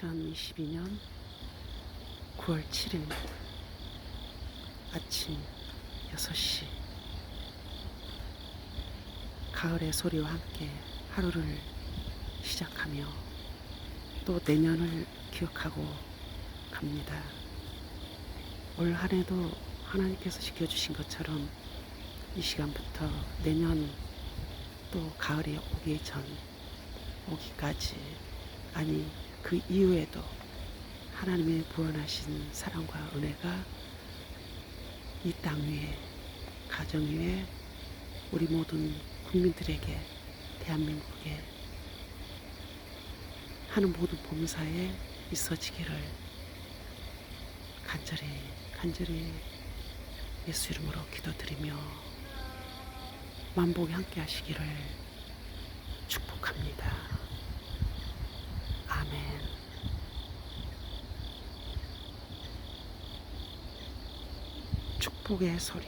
2022년 9월 7일 아침 6시 가을의 소리와 함께 하루를 시작하며 또 내년을 기억하고 갑니다. 올 한 해도 하나님께서 지켜주신 것처럼 이 시간부터 내년 또 가을이 오기 전 오기까지 아니 그 이후에도 하나님의 부원하신 사랑과 은혜가 이 땅 위에 가정 위에 우리 모든 국민들에게 대한민국에 하는 모든 봉사에 있어지기를 간절히 간절히 예수 이름으로 기도드리며 만복이 함께 하시기를 축복합니다. 아멘. 축복의 소리.